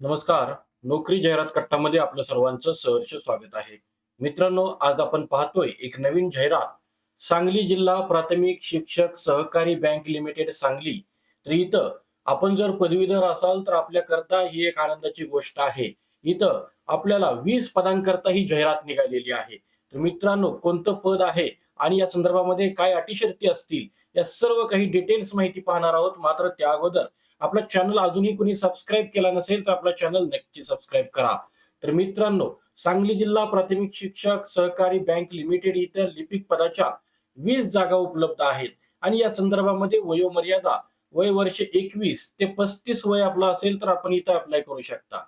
नमस्कार. नोकरी जाहिरात कट्टामध्ये आपलं सर्वांचं सहर्ष स्वागत आहे. मित्रांनो आज आपण पाहतोय एक नवीन जाहिरात. सांगली जिल्हा प्राथमिक शिक्षक सहकारी बँक लिमिटेड सांगली. तर इथं आपण जर पदवीधर असाल तर आपल्याकरता ही एक आनंदाची गोष्ट आहे. इथं आपल्याला वीस पदांकरता ही जाहिरात निघालेली आहे. तर मित्रांनो कोणतं पद आहे? आणि या संदर्भामध्ये काय अटीशर्ती असतील या सर्व काही डिटेल्स माहिती पाहणार आहोत मात्र त्या अगोदर आपला चॅनल अजूनही कुणी सबस्क्राईब केला नसेल तर आपला चॅनल नक्की सबस्क्राईब करा. तर मित्रांनो सांगली जिल्हा प्राथमिक शिक्षक सहकारी बँक लिमिटेड इथं लिपिक पदाच्या वीस जागा उपलब्ध आहेत. आणि या संदर्भामध्ये वयोमर्यादा वय वर्ष एकवीस ते पस्तीस वय आपलं असेल तर आपण इथं अप्लाय करू शकता.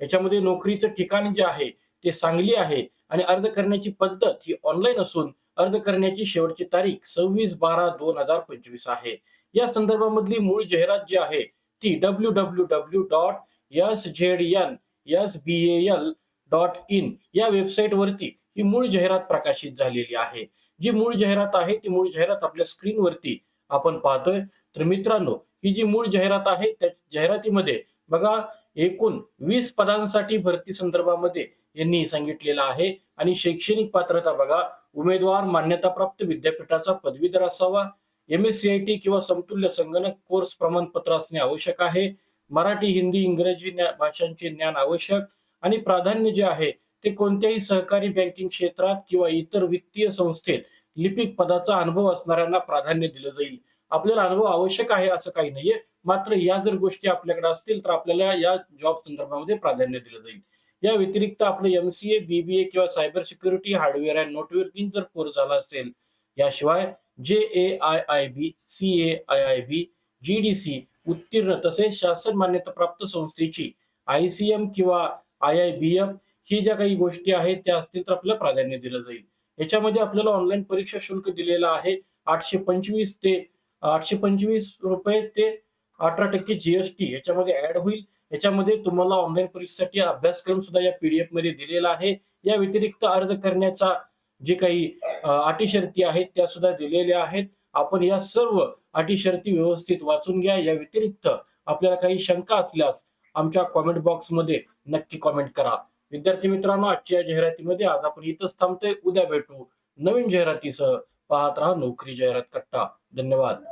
याच्यामध्ये नोकरीचं ठिकाण जे आहे ते सांगली आहे. आणि अर्ज करण्याची पद्धत ही ऑनलाईन असून अर्ज करण्याची शेवटची तारीख सव्वीस बारा दोन हजार पंचवीस आहे. या संदर्भामधली मूळ जाहिरात जी आहे ती W W W dot S Z N S B L dot in या वेबसाईट वरती ही मूळ जाहिरात प्रकाशित झालेली आहे. जी मूळ जाहिरात आहे ती मूळ जाहिरात आपल्या स्क्रीनवरती आपण पाहतोय. तर मित्रांनो ही जी मूळ जाहिरात आहे त्या जाहिरातीमध्ये बघा एकूण वीस पदांसाठी भरती संदर्भामध्ये यांनी सांगितलेलं आहे. आणि शैक्षणिक पात्रता बघा उमेदवार मान्यताप्राप्त विद्यापीठाचा पदवीधर असावा. M S C I T किंवा समतुल्य संगणक कोर्स प्रमाणपत्र असणे आवश्यक आहे. मराठी हिंदी इंग्रजी भाषांचे ज्ञान आवश्यक आणि प्राधान्य जे आहे ते कोणत्याही सहकारी बँकिंग क्षेत्रात किंवा इतर वित्तीय संस्थेत लिपिक पदाचा अनुभव असणाऱ्यांना प्राधान्य दिलं जाईल. आपल्याला अनुभव आवश्यक आहे असं काही नाहीये. मात्र या जर गोष्टी आपल्याकडे असतील तर आपल्याला या जॉब संदर्भामध्ये प्राधान्य दिलं जाईल. या व्यतिरिक्त आपलं एम सी ए बीबीए किंवा cyber security hardware and networking जर कोर्स झाला असेल याशिवाय J A I I B C A I I B G D C उत्तीर्ण तसेच शासन मान्यताप्राप्त संस्थेची आय सी एम किंवा आय आय बी एफ ही ज्या काही गोष्टी आहेत त्या असतील तर आपल्याला प्राधान्य दिलं जाईल. याच्यामध्ये आपल्याला ऑनलाईन परीक्षा शुल्क दिलेलं आहे आठशे पंचवीस ते आठशे पंचवीस रुपये ते अठरा टक्के जीएसटी याच्यामध्ये ऍड होईल. याच्यामध्ये तुम्हाला ऑनलाईन परीक्षेसाठी अभ्यासक्रम सुद्धा या पीडीएफमध्ये दिलेला आहे. या व्यतिरिक्त अर्ज करण्याचा जे काही अटी शर्ती आहेत त्या सुद्धा दिलेल्या आहेत. आपण या सर्व अटी शर्ती व्यवस्थित वाचून घ्या. या व्यतिरिक्त आपल्याला काही शंका असल्यास आमच्या कॉमेंट बॉक्समध्ये नक्की कॉमेंट करा. विद्यार्थी मित्रांनो आजच्या जाहिरातीमध्ये आज आपण इथंच थांबतोय. उद्या भेटू नवीन जाहिरातीसह. पाहत राहा नोकरी जाहिरात कट्टा. धन्यवाद.